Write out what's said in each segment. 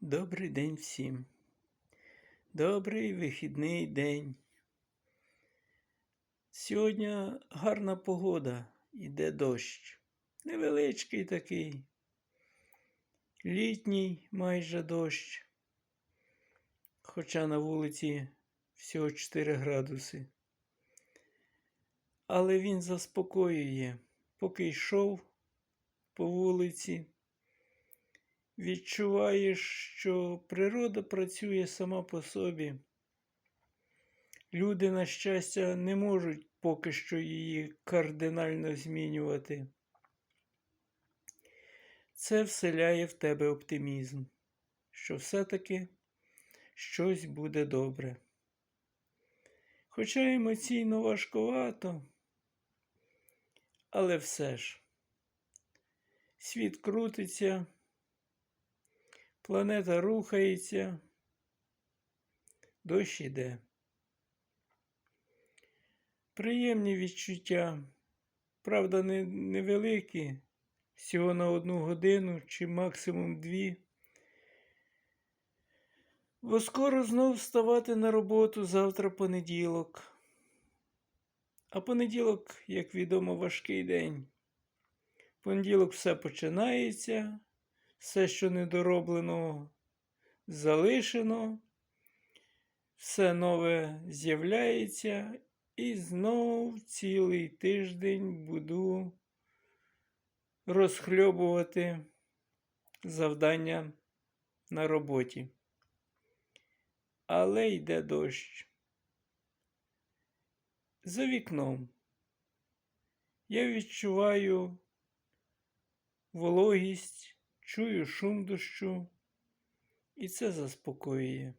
Добрий день всім. Добрий вихідний день. Сьогодні гарна погода, іде дощ. Невеличкий такий. Літній майже дощ. Хоча на вулиці всього 4 градуси. Але він заспокоює, поки йшов по вулиці відчуваєш, що природа працює сама по собі. Люди, на щастя, не можуть поки що її кардинально змінювати. Це вселяє в тебе оптимізм, що все-таки щось буде добре. Хоча емоційно важкувато, але все ж світ крутиться. Планета рухається, дощ іде. Приємні відчуття, правда, невеликі, всього на одну годину чи максимум дві. Бо скоро знов вставати на роботу завтра понеділок. А понеділок, як відомо, важкий день. Понеділок все починається все, що недороблено, залишено, все нове з'являється, і знов цілий тиждень буду розхльобувати завдання на роботі. Але йде дощ. За вікном я відчуваю вологість чую шум дощу, і це заспокоює.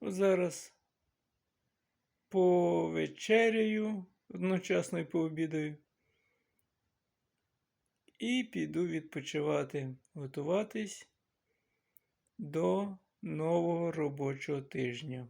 От зараз повечеряю, одночасно й пообідаю, і піду відпочивати, готуватись до нового робочого тижня.